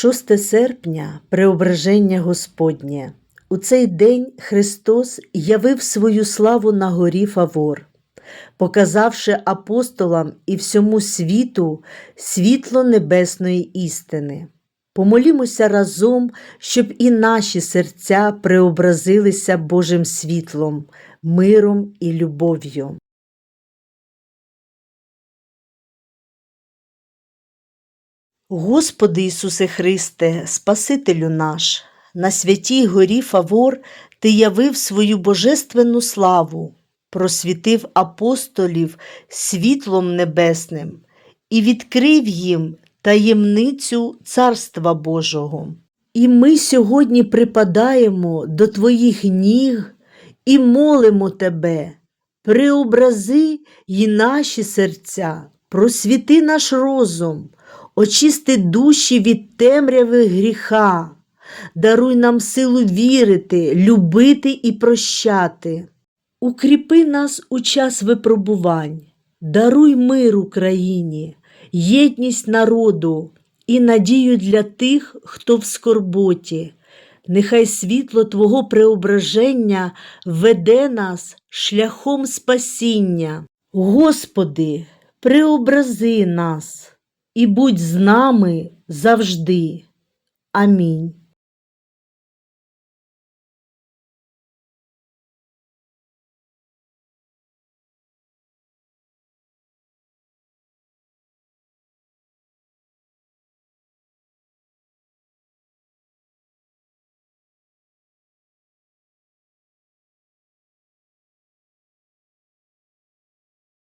6 серпня Преображення Господнє. У цей день Христос явив свою славу на горі Фавор, показавши апостолам і всьому світу світло небесної істини. Помолімося разом, щоб і наші серця преобразилися Божим світлом, миром і любов'ю. Господи Ісусе Христе, Спасителю наш, на святій горі Фавор Ти явив свою божественну славу, просвітив апостолів світлом небесним і відкрив їм таємницю Царства Божого. І ми сьогодні припадаємо до Твоїх ніг і молимо Тебе, преобрази й наші серця, просвіти наш розум, очисти душі від темряви гріха, даруй нам силу вірити, любити і прощати. Укріпи нас у час випробувань, даруй мир Україні, єдність народу і надію для тих, хто в скорботі. Нехай світло Твого преображення веде нас шляхом спасіння. Господи, преобрази нас і будь з нами завжди. Амінь.